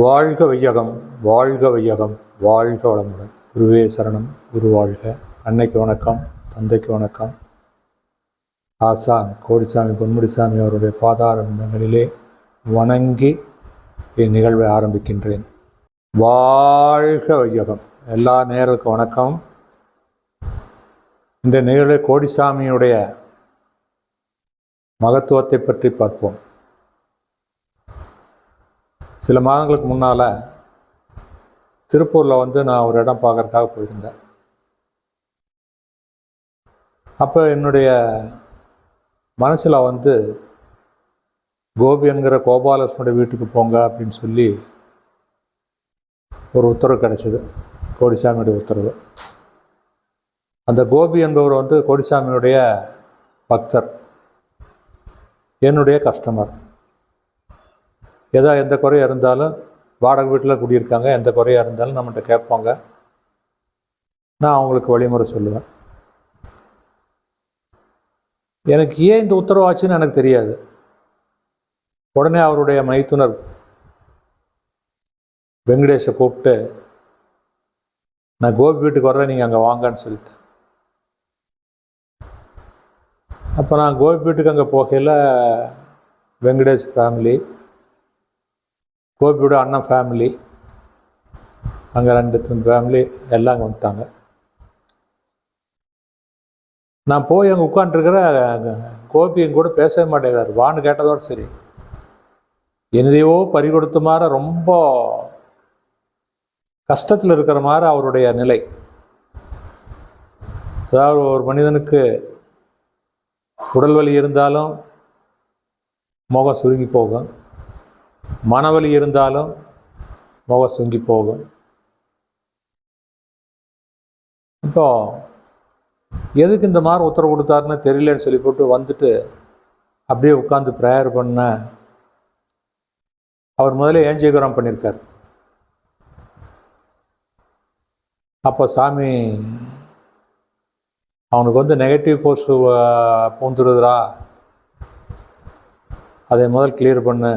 வாழ்க வையகம் வாழ்க வையகம் வாழ்க வளமுடன். குருவே சரணம் குரு வாழ்க. அன்னைக்கு வணக்கம் தந்தைக்கு வணக்கம். ஆசான் கோடிசாமி பொன்முடிசாமி அவருடைய பாதார விந்தங்களிலே வணங்கி இந்நிகழ்வை ஆரம்பிக்கின்றேன். வாழ்க வையகம். எல்லா நேர்களுக்கும் வணக்கம். இந்த நிகழ்வை கோடிசாமியுடைய மகத்துவத்தை பற்றி பார்ப்போம். சில மாதங்களுக்கு முன்னால் திருப்பூரில் வந்து நான் ஒரு இடம் பார்க்குறதுக்காக போயிருந்தேன். அப்போ என்னுடைய மனசில் வந்து கோபி என்கிற கோபாலகிருஷ்ணனுடைய வீட்டுக்கு போங்க அப்படின்னு சொல்லி ஒரு உத்தரவு கிடைச்சிது. கோடிசாமியுடைய உத்தரவு. அந்த கோபி என்பவர் வந்து கோடிசாமியுடைய பக்தர். என்னுடைய கஸ்டமர் ஏதோ எந்த குறையாக இருந்தாலும் வாடகை வீட்டில் குடியிருக்காங்க எந்த குறையாக இருந்தாலும் நம்மகிட்ட கேட்பாங்க. நான் அவங்களுக்கு வழிமுறை சொல்லுவேன். எனக்கு ஏன் இந்த உத்தரவாச்சுன்னு எனக்கு தெரியாது. உடனே அவருடைய மைத்துனர் வெங்கடேஷை கூப்பிட்டு நான் கோபி வீட்டுக்கு வர்றேன் நீங்கள் அங்கே வாங்கன்னு சொல்லிட்டேன். அப்போ நான் கோபி வீட்டுக்கு அங்கே போகையில் வெங்கடேஷ் ஃபேமிலி கோபியோட அண்ணன் ஃபேமிலி அங்கே ரெண்டு ஃபேமிலி எல்லாம் அங்கே வந்துட்டாங்க. நான் போய் அங்கே உட்காந்துருக்கிற கோபி என் கூட பேசவே மாட்டேங்கிறார். வான்னு கேட்டதோடு சரி. என்னதையோ பறி கொடுத்த மாதிரி ரொம்ப கஷ்டத்தில் இருக்கிற மாதிரி அவருடைய நிலை. அதாவது ஒரு மனிதனுக்கு உடல் வலி இருந்தாலும் முகம் சுருங்கி போகும். மனவலி இருந்தாலும் முகம் சுங்கி போகும். இப்போ எதுக்கு இந்த மாதிரி உத்தரவு கொடுத்தாருன்னு தெரியலன்னு சொல்லி போட்டு வந்துட்டு அப்படியே உட்காந்து ப்ரேயர் பண்ண அவர் முதல்ல ஏஞ்சீகரம் பண்ணியிருக்கார். அப்போ சாமி அவனுக்கு வந்து நெகட்டிவ் ஃபோர்ஸ் பூந்துடுதுரா அதை முதல் கிளியர் பண்ணு.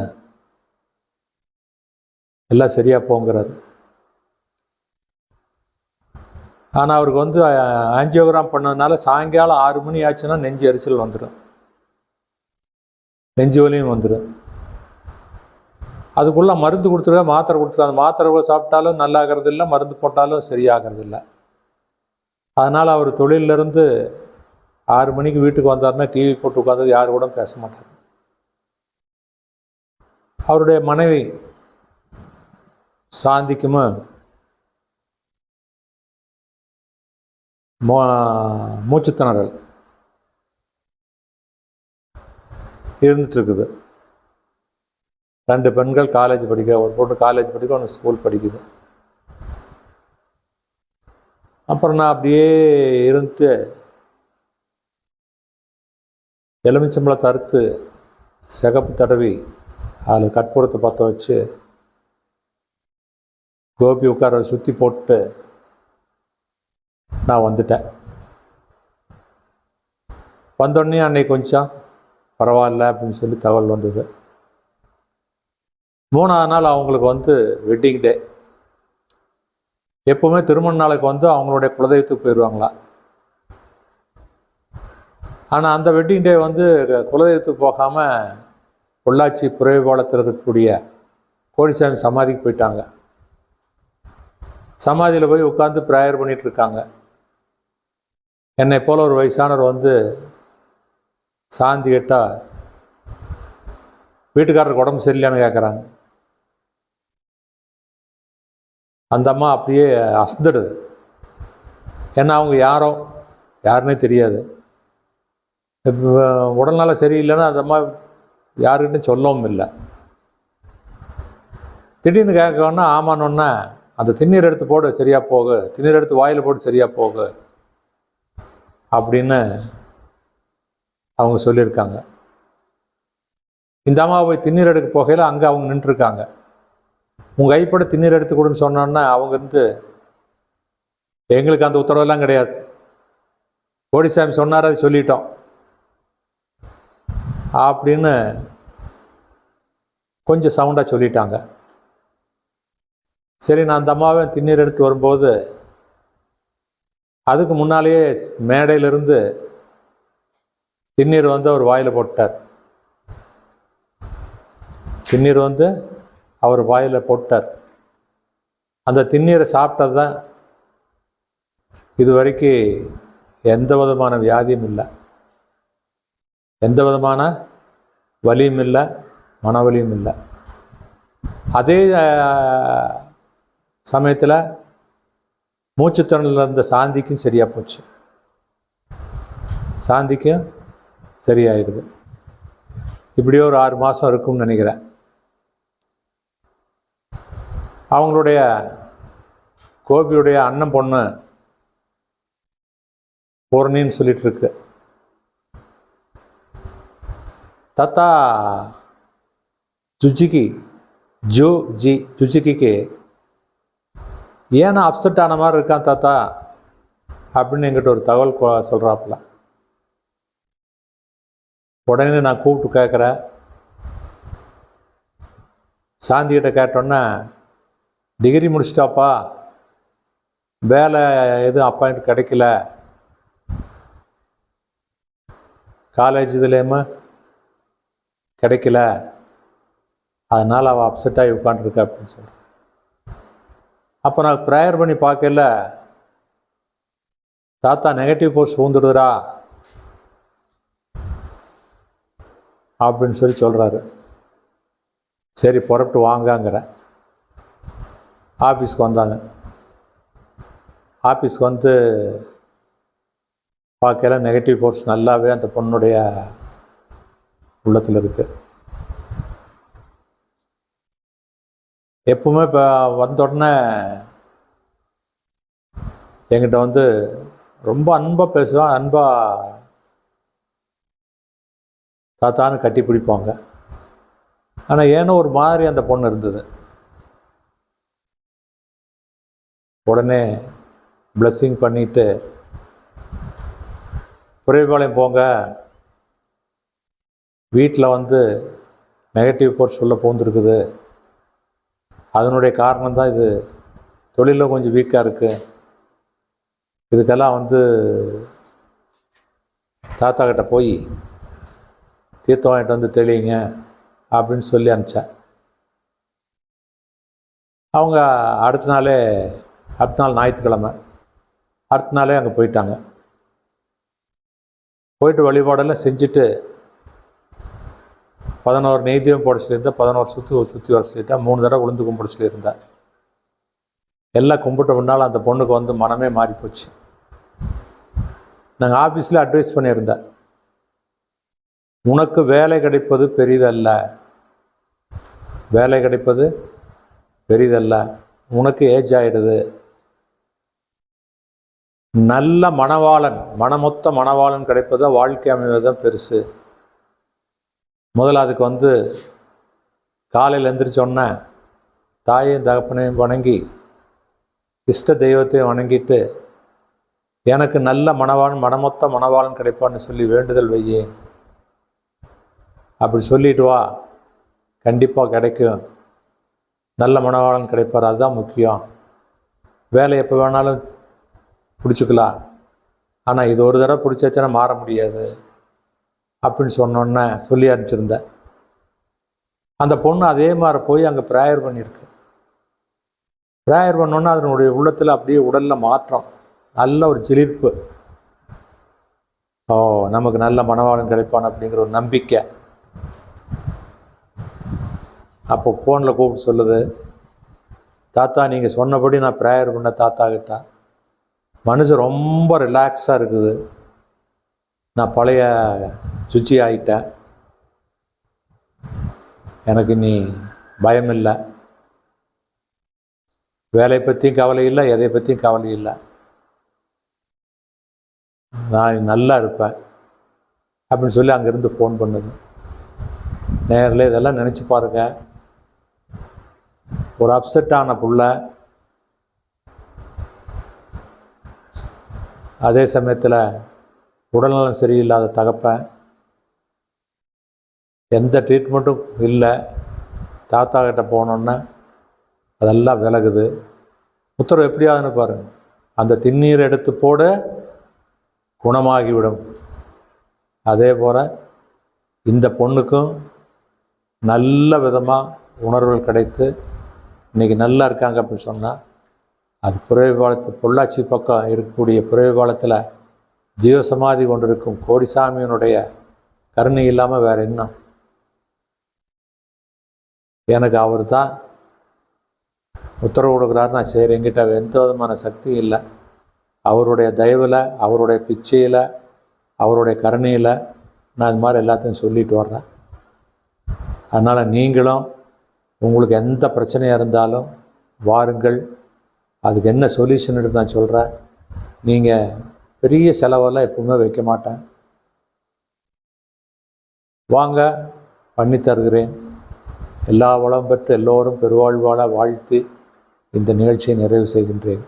எல்லாம் சரியாக போங்கிறாரு. ஆனால் அவருக்கு வந்து ஆஞ்சியோகிராம் பண்ணதுனால சாயங்காலம் ஆறு மணி ஆச்சுன்னா நெஞ்சு எரிச்சல் வந்துடும் நெஞ்சு வலியும் வந்துடும் அதுக்குள்ளே மருந்து கொடுத்துருக்க மாத்திரை கொடுத்துருக்க அந்த மாத்திரை கூட சாப்பிட்டாலும் நல்லாகிறது இல்லை மருந்து போட்டாலும் சரியாகிறது இல்லை அதனால் அவர் தொழிலிருந்து ஆறு மணிக்கு வீட்டுக்கு வந்தாருன்னா டிவி போட்டு உட்காந்து யாரு கூட பேச மாட்டார். அவருடைய மனைவி சாந்திக்குமோ. மூ மூச்சுத்திணறல். இருந்துட்டு இருக்குது ரெண்டு பெண்கள் காலேஜ் படிக்க ஒரு பொண்ணு காலேஜ் படிக்க ஒன்று ஸ்கூல் படிக்குது. அப்புறம் நான் அப்படியே இருந்துட்டு எலுமிச்சம்பழத்தை அறுத்து சிகப்பு தடவி அதில் கற்பூரத்தை பற்ற வச்சு கோபி உட்கார சுற்றி போட்டு நான் வந்துட்டேன். வந்தோடனே அன்னைக்கு கொஞ்சம் பரவாயில்ல அப்படின்னு சொல்லி தகவல் வந்தது. மூணாவது நாள் அவங்களுக்கு வந்து வெட்டிங் டே எப்போவுமே திருமண நாளுக்கு வந்து அவங்களுடைய குலதெய்வத்துக்கு போயிடுவாங்களா ஆனால் அந்த வெட்டிங் டே வந்து குலதெய்வத்துக்கு போகாமல் பொள்ளாச்சி புறவைபாலத்தில் இருக்கக்கூடிய கோடிசாமி சமாதிக்கு போயிட்டாங்க. சமாதியில் போய் உட்காந்து ப்ரேயர் பண்ணிட்டு இருக்காங்க என்னை போல் ஒரு வயசானவர் வந்து சாந்தி கேட்டால் வீட்டுக்காரருக்கு உடம்பு சரியில்லைன்னு கேட்குறாங்க அந்த அம்மா அப்படியே அசந்துடுது. ஏன்னா அவங்க யாரோ யாருன்னே தெரியாது. உடல்நல சரியில்லைன்னா அந்த அம்மா யாருக்கிட்டையும் சொல்லவும் இல்லை. திடீர்னு கேட்கணும்னா ஆமான்னொன்னே அந்த திண்ணீர் எடுத்து போடு சரியாக போக. திண்ணீர் எடுத்து வாயில் போட்டு சரியாக போக. அப்படின்னு அவங்க சொல்லியிருக்காங்க. இந்த அம்மாவை போய் திண்ணீர் எடுக்க போகையில் அங்கே அவங்க நின்றுருக்காங்க. உங்கள் கைப்பட திண்ணீர் எடுத்து கொடுன்னு சொன்னோன்னா அவங்க வந்து எங்களுக்கு அந்த உத்தரவெல்லாம் கிடையாது. கோடிசாமி சொன்னார் அதை சொல்லிட்டோம். அப்படின்னு கொஞ்சம் சவுண்டாக சொல்லிட்டாங்க. சரி நான் அந்த அம்மாவை திண்ணீர் எடுத்து வரும்போது அதுக்கு முன்னாலேயே மேடையிலிருந்து திண்ணீர் வந்து அவர் வாயில் போட்டார். திண்ணீர் வந்து அவர் வாயில் போட்டார். அந்த திண்ணீரை சாப்பிட்டது தான் இது வரைக்கும் எந்த விதமான வியாதியும் இல்லை. எந்த விதமான வலியும் இல்லை மனவலியும் இல்லை. அதே சமயத்தில் மூச்சுத்திறனில் இருந்த சாந்திக்கும் சரியாக போச்சு. சாந்திக்கும் சரியாயிடுது. இப்படியோ ஒரு ஆறு மாதம் இருக்கும்னு நினைக்கிறேன். அவங்களுடைய கோபியுடைய அண்ணன் பொண்ணு பூர்ணின்னு சொல்லிட்டு இருக்கு. தாத்தா ஜுஜிகி ஜூ ஜி ஜுஜிகிக்கு ஏன் அப்செட் ஆன மாதிரி இருக்கான் தாத்தா அப்படின்னு என்கிட்ட ஒரு தகவல் சொல்கிறாப்புல உடனே நான் கூப்பிட்டு கேட்குறேன். சாந்திகிட்ட கேட்டோன்னே டிகிரி முடிச்சிட்டாப்பா. வேலை எதுவும் அப்பாயிண்ட் கிடைக்கல. காலேஜ் இதுலேயுமே கிடைக்கல. அதனால் அவள் அப்செட் ஆகி உட்காந்துருக்கா அப்படின்னு சொல்கிறேன் அப்போ நான் ப்ரேயர் பண்ணி பார்க்கல. தாத்தா நெகட்டிவ் போர்ஸ் பூந்துடுறா அப்படின்னு சொல்லி சொல்கிறாரு சரி புறப்பட்டு வாங்கங்கிறேன் ஆஃபீஸ்க்கு வந்தாங்க. ஆஃபீஸ்க்கு வந்து பார்க்கல நெகட்டிவ் ஃபோர்ஸ் நல்லாவே அந்த பொண்ணுடைய உள்ளத்தில் இருக்குது எப்பவுமே இப்போ வந்த உடனே என்கிட்ட வந்து ரொம்ப அன்பாக பேசுவேன். அன்பாக தாத்தான்னு கட்டி பிடிப்பாங்க. ஆனால் ஏனோ ஒரு மாதிரி அந்த பொண்ணு இருந்தது. உடனே பிளஸ்ஸிங் பண்ணிட்டு குறைபாளையம் போங்க. வீட்டில் வந்து நெகட்டிவ் போர்ட் சொல்ல போந்துருக்குது. அதனுடைய காரணம் தான் இது தொழிலில் கொஞ்சம் வீக்காக இருக்குது இதுக்கெல்லாம் வந்து தாத்தா கிட்ட போய் தீர்த்தம் வாங்கிட்டு வந்து தெளியுங்க அப்படின்னு சொல்லி அனுப்பிச்சேன். அவங்க அடுத்த நாளே அடுத்த நாள் ஞாயிற்றுக்கிழமை அடுத்த நாளே அங்கே போயிட்டாங்க. போயிட்டு வழிபாடெல்லாம் செஞ்சுட்டு பதினோரு நெய்தியம் போட சொல்லியிருந்தா பதினோரு சுற்றி சுற்றி வர சொல்லிட்டேன் மூணு தடவை உளுந்து கும்பிட சொல்லியிருந்தா எல்லாம் கும்பிட்ட முன்னால் அந்த பொண்ணுக்கு வந்து மனமே மாறி போச்சு நாங்கள் ஆஃபீஸில் அட்வைஸ் பண்ணியிருந்தேன் உனக்கு வேலை கிடைப்பது பெரிதல்ல. வேலை கிடைப்பது பெரிதல்ல. உனக்கு ஏஜ் ஆகிடுது நல்ல மணவாளன் மனமொத்த மணவாளன் கிடைப்பதா வாழ்க்கை அமைவதுதான் பெருசு. முதல்ல அதுக்கு வந்து காலையில் எந்திரிச்சோன்னே தாயையும் தகப்பனையும் வணங்கி இஷ்ட தெய்வத்தையும் வணங்கிட்டு எனக்கு நல்ல மணவாளன் மனமொத்த மணவாளன் கிடைப்பான்னு சொல்லி வேண்டுதல் வையே. அப்படி சொல்லிட்டு வா. கண்டிப்பாக கிடைக்கும். நல்ல மணவாளன் கிடைப்பார். அதுதான் முக்கியம். வேலை எப்போ வேணாலும் பிடிச்சிக்கலாம். ஆனால் இது ஒரு தடவை பிடிச்சாச்சுன்னா மாற முடியாது. அப்படின்னு சொன்னோன்னே சொல்லி அனுப்பிச்சிருந்தேன் அந்த பொண்ணு அதே மாதிரி போய் அங்கே ப்ரேயர் பண்ணியிருக்கு ப்ரேயர் பண்ணோன்னே அதனுடைய உள்ளத்தில் அப்படியே உடலில் மாற்றம். நல்ல ஒரு சிலிர்ப்பு. ஓ நமக்கு நல்ல மனவாளம் கிடைப்பான் அப்படிங்கிற ஒரு நம்பிக்கை. அப்போ ஃபோனில் கூப்பிட்டு சொல்லுது தாத்தா நீங்கள் சொன்னபடி நான் ப்ரேயர் பண்ண தாத்தா கிட்ட. மனுஷன் ரொம்ப ரிலாக்ஸாக இருக்குது. நான் பழைய சுச்சி ஆகிட்டேன் எனக்கு நீ பயம் இல்லை வேலையை பற்றியும் கவலை இல்லை எதை பற்றியும் கவலை இல்லை. நான் நல்லா இருப்பேன். அப்படின்னு சொல்லி அங்கேருந்து ஃபோன் பண்ணுது. நேரில் இதெல்லாம் நினச்சி பாருங்க. ஒரு அப்செட் ஆன புள்ள. அதே சமயத்தில் உடல்நலம் சரியில்லாத தகப்பேன். எந்த ட்ரீட்மெண்ட்டும் இல்லை. தாத்தா கிட்ட போனோன்னே அதெல்லாம் விலகுது. உத்தரவு எப்படியாதுன்னு பாருங்க. அந்த திண்ணீர் எடுத்து போட குணமாகிவிடும். அதே போல் இந்த பொண்ணுக்கும் நல்ல விதமாக உணர்வுகள் கிடைத்து இன்னைக்கு நல்லா இருக்காங்க அப்படின்னு சொன்னால் அது புறவைபாலத்து பொள்ளாச்சி பக்கம் இருக்கக்கூடிய புறவைபாலத்தில் ஜீவசமாதி கொண்டிருக்கும் கோடிசாமியினுடைய கருணை இல்லாமல் வேறு என்ன? எனக்கு அவர் தான் உத்தரவு கொடுக்குறாரு. நான் செய்கிறேன் எங்கிட்ட எந்த விதமான சக்தி இல்லை. அவருடைய தயவில் அவருடைய பிச்சையில் அவருடைய கருணையில் நான் இது மாதிரி எல்லாத்தையும் சொல்லிட்டு வர்றேன். அதனால் நீங்களும் உங்களுக்கு எந்த பிரச்சனையாக இருந்தாலும் வாருங்கள். அதுக்கு என்ன சொல்யூஷன் நான் சொல்கிறேன் நீங்கள் பெரிய செலவெல்லாம் எப்பவுமே வைக்க மாட்டேன். வாங்க பண்ணி தருகிறேன் எல்லா வளம் பெற்று எல்லோரும் பெருவாழ்வாள வாழ்த்து இந்த நிகழ்ச்சியை நிறைவு செய்கின்றேன்.